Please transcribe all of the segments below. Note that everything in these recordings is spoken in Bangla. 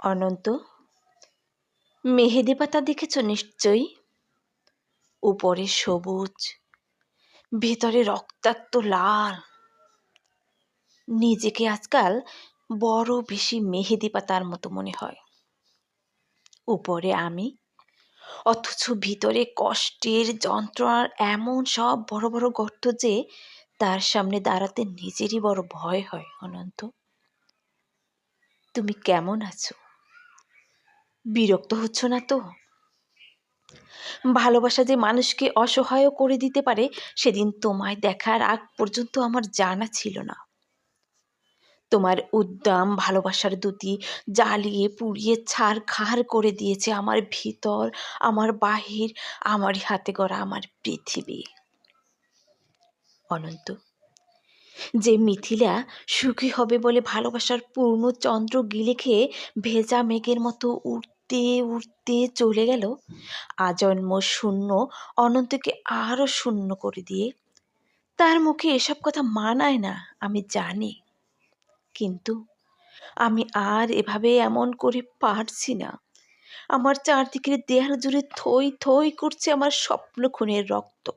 অনন্ত, মেহেদি পাতা দেখেছ নিশ্চয়ই? উপরে সবুজ, ভেতরে রক্তাক্ত লাল। নিজেকে আজকাল বড় বেশি মেহেদি পাতার মতো মনে হয়। উপরে আমি, অথচ ভিতরে কষ্টের যন্ত্রণার এমন সব বড় বড় গর্ত যে তার সামনে দাঁড়াতে নিজেরই বড় ভয় হয়, অনন্ত। তুমি কেমন আছো? বিরক্ত হচ্ছ না তো? ভালোবাসা যে মানুষকে অসহায় করে দিতে পারে, সেদিন তোমায় দেখার আগ পর্যন্ত আমার জানা ছিল না। তোমার উদ্দাম ভালোবাসার দুটি জ্বালিয়ে পুড়িয়ে ছাড় খাড় করে দিয়েছে আমার ভিতর, আমার বাহির, আমারই হাতে গড়া আমার পৃথিবী। অনন্ত। যে মিথিলা সুখী হবে বলে ভালোবাসার পূর্ণ চন্দ্র গিলে খেয়ে ভেজা মেঘের মতো উঠতে উঠতে চলে গেল। আজন্ম শূন্য, অনন্তকে আরও শূন্য করে দিয়ে। তার মুখে এসব কথা মানায় না, আমি জানি। কিন্তু আমি আর এভাবে এমন করে পারছি না। আমার চারদিকের দেয়াল জুড়ে থই থই করছে আমার স্বপ্ন খুনের রক্ত।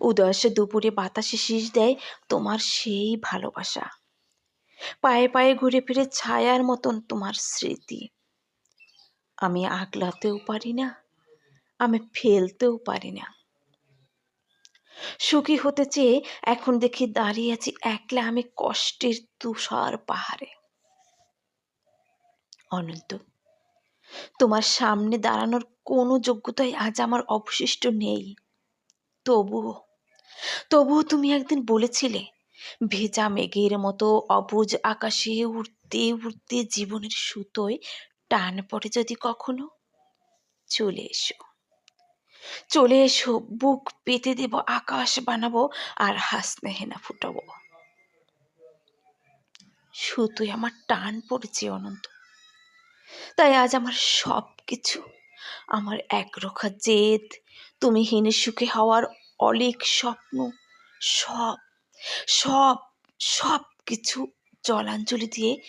উদয়াসে দুপুরে বাতাসে শীষ দেয় তোমার সেই ভালোবাসা। পায়ে পায়ে ঘুরে ফিরে ছায়ার মতন তোমার স্মৃতি। আমি আগলাতেও পারি না, আমি ফেলতেও পারি না। সুখী হতে চেয়ে এখন দেখি দাঁড়িয়ে আছি একলা আমি কষ্টের তুষার পাহাড়ে। অনন্ত, তোমার সামনে দাঁড়ানোর কোনো যোগ্যতাই আজ আমার অবশিষ্ট নেই। তবুও তবুও তুমি একদিন বলেছিলে, ভেজা মেঘের মতো অবুজ আকাশে উড়তে উড়তে জীবনের সুতোয় টান পড়ে যদি কখনো? চলে এসো চলে এসো, বুক পেতে দেব, আকাশ বানাবো আর হাসনে হেনা ফুটাবো। সুতোয় আমার টান পড়েছে অনন্ত, তাই আজ আমার সব কিছু আমার একরোখা জেদ, তুমি হিনে সুখে হওয়ার অলিক স্বপ্ন, সব সব সব কিছু জলাঞ্জলি দিয়ে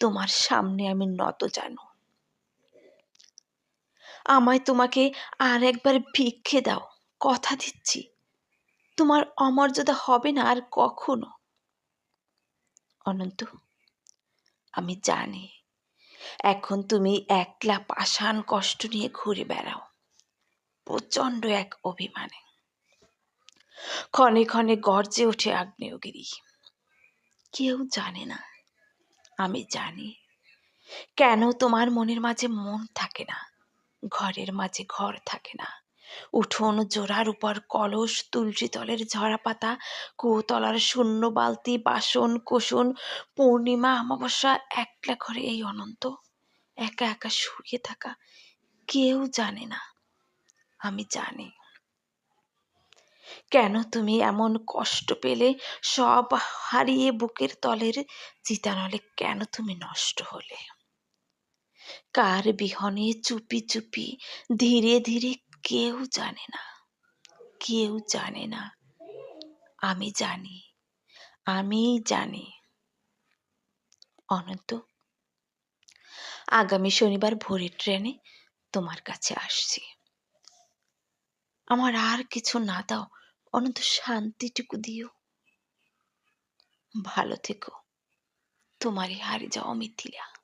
তোমার সামনে আমি নত জানো। আমায় তোমাকে আর একবার ভিক্ষে দাও, কথা দিচ্ছি। তোমার অমর্যাদা হবে না আর কখনো। অনন্ত, আমি জানি এখন তুমি একলা পাষাণ কষ্ট নিয়ে ঘুরে বেড়াও। প্রচণ্ড এক অভিমানে। ক্ষণে ক্ষণে গর্জে ওঠে আগ্নেয়গিরি। কেউ জানে না, আমি জানি। কেন তোমার মনের মাঝে মন থাকে না, ঘরের মাঝে ঘর থাকে না উঠোন জোড়ার উপর কলস, তুলসী তলের ঝরা পাতা কুতলার শূন্য বালতি, বাসন কোষণ পূর্ণিমা, অমাবস্যা, একলা ঘরে এই অনন্ত। একা একা শুয়ে থাকা কেউ জানে না। আমি জানি। কেন তুমি এমন কষ্ট পেলে সব হারিয়ে বুকের তলের চিতানলে কেন তুমি নষ্ট হলে? কার বিহনে চুপি চুপি ধীরে ধীরে কেউ জানে না, কেউ জানে না। আমি জানি আমি জানি। অনন্ত, আগামী শনিবার ভোরের ট্রেনে তোমার কাছে আসছি। আমার আর কিছু না দাও, অনন্ত শান্তিটুকু দিও। ভালো থেকো, তোমারই হারিয়ে যাওয়া মিথিলা।